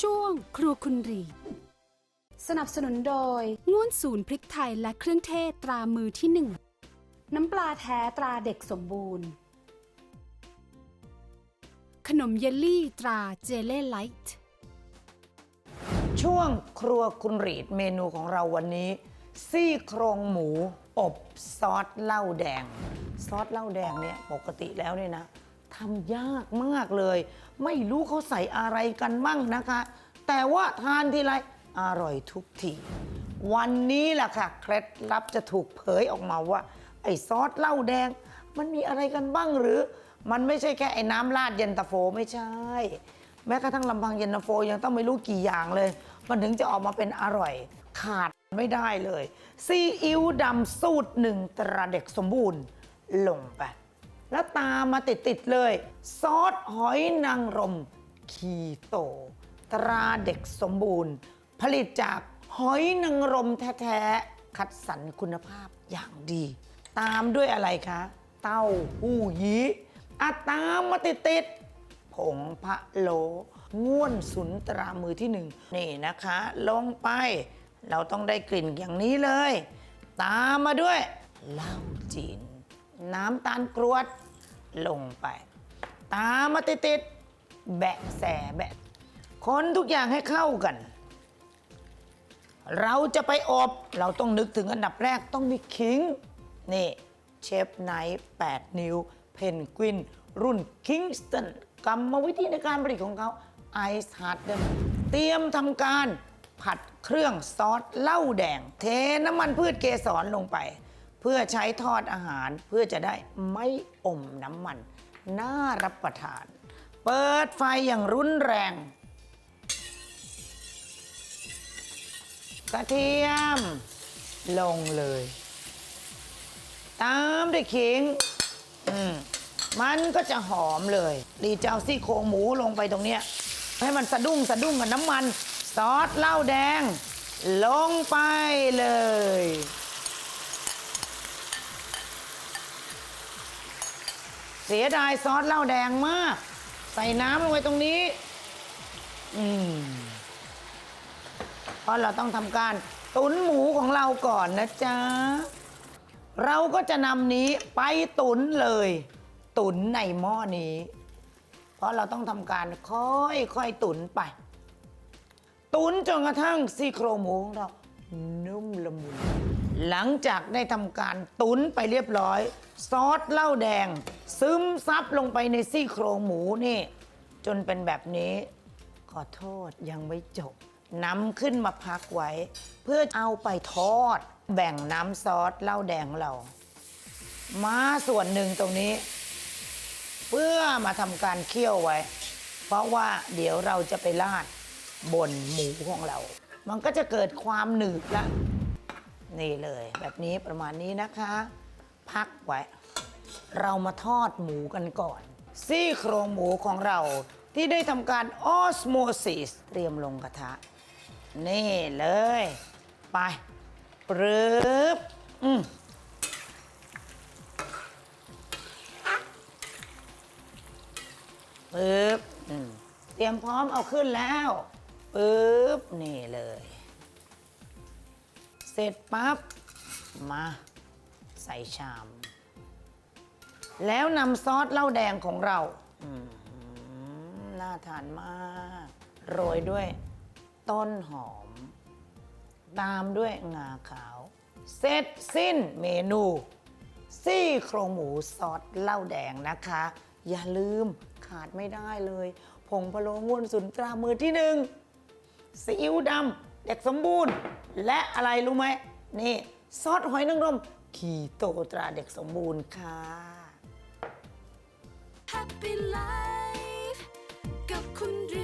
ช่วงครัวคุณรี สนับสนุนโดย ง่วนศูนย์พริกไทยและเครื่องเทศตรามือที่หนึ่ง น้ำปลาแท้ตราเด็กสมบูรณ์ ขนมเยลลี่ตราเจเล่ไลท์ ช่วงครัวคุณรีดเมนูของเราวันนี้ ซี่โครงหมู อบซอสเหล้าแดง ซอสเหล้าแดงเนี่ยปกติแล้วเนี่ยนะ ทำยากมากเลย ไม่รู้เขาใส่อะไรกันมั่งนะคะ แต่ว่าทานทีไรอร่อยทุกที วันนี้แหละค่ะ เคล็ดลับจะถูกเผยออกมาว่า ไอ้ซอสเหล้าแดง มันมีอะไรกันบ้างหรือ มันไม่ใช่แค่ไอ้น้ำราดเย็นตาโฟไม่ใช่ แม้กระทั่งลำพังเย็นตาโฟยังต้องไม่รู้กี่อย่างเลย มันถึงจะออกมาเป็นอร่อยขาดไม่ได้เลย ซีอิ๊วดำสูตรหนึ่งตราเด็กสมบูรณ์ลงไป แล้วตามมาติดๆเลย ซอสหอยนางรม คีโต ตราเด็กสมบูรณ์ ผลิตจากหอยนางรมแท้ๆ คัดสรรคุณภาพอย่างดี ตามด้วยอะไรคะ เต้าหู้ยี้อะตามมาติดๆ ผงพะโลง่วนสุนตรามือที่หนึ่งนี่นะคะ ลงไป เราต้องได้กลิ่นอย่างนี้เลย ตามมาด้วยเหล้าจีน น้ำตาลกรวดลงไป ตามมาติดๆแบะแสแบะ คนทุกอย่างให้เข้ากัน เราจะไปอบเราต้องนึกถึงอันดับแรกต้องมีขิง นี่ เชฟไนท์8นิ้ว เพนกวิน รุ่นคิงสตันกรรมวิธีในการผลิตของเขาไอซ์ฮาร์ดเดนเตรียมทำการผัดเครื่องซอสเหล้าแดง เทน้ำมันพืชเกสรลงไป เพื่อใช้ทอดอาหารเพื่อจะได้ไม่อมน้ำมัน น่ารับประทาน เปิดไฟอย่างรุนแรง กระเทียม ลงเลย ตามด้วยขิงอืมมันก็จะหอมเลยดีเจ้าซี่โครงหมูลงไปตรงเนี้ยให้มันสะดุ้งสะดุ้งกับน้ำมัน ซอสเหล้าแดง ลงไปเลย เสียดายซอสเหล้าแดงมาก ใส่น้ำลงไปตรงนี้ อืมเพราะเราต้องทำการตุ๋นหมูของเราก่อนนะจ๊ะ เราก็จะนำนี้ไปตุ๋นเลย ตุ๋นในหม้อนี้ เพราะเราต้องทำการค่อยๆตุ๋นไป ตุ๋นจนกระทั่งซี่โครงหมูของเรานุ่มละมุน หลังจากได้ทำการตุ๋นไปเรียบร้อย ซอสเหล้าแดง ซึมซับลงไปในซี่โครงหมูนี่ จนเป็นแบบนี้ ขอโทษยังไม่จบนำขึ้นมาพักไว้ เพื่อเอาไปทอด แบ่งน้ำซอสเหล้าแดงเรา มาส่วนหนึ่งตรงนี้ เพื่อมาทำการเคี่ยวไว้ เพราะว่าเดี๋ยวเราจะไปราดบนหมูของเรา มันก็จะเกิดความหนืดละ นี่เลย แบบนี้ประมาณนี้นะคะ พักไว้ เรามาทอดหมูกันก่อน ซี่โครงหมูของเราที่ได้ทำการออสโมซิสเตรียมลงกระทะ นี่เลย ไปปรึบอืมปึ๊บอืมเตรียมพร้อมเอาขึ้นแล้วปึ๊บนี่เลย เสร็จปั๊บมาใส่ชาม แล้วนำซอสเหล้าแดงของเราน่าทานมาก โรยด้วย ต้นหอม ตามด้วยงาขาว เสร็จสิ้นเมนู ซี่โครงหมูซอสเหล้าแดงนะคะ อย่าลืมขาดไม่ได้เลย ผงพะโล้ง่วนสุนตรามือที่หนึ่งซีอิ๊วดำ เด็กสมบูรณ์ และอะไรรู้ไหมนี่ซอสหอยนางรมคีโตตราเด็กสมบูรณ์ค่ะ Happy Life กับคุณรี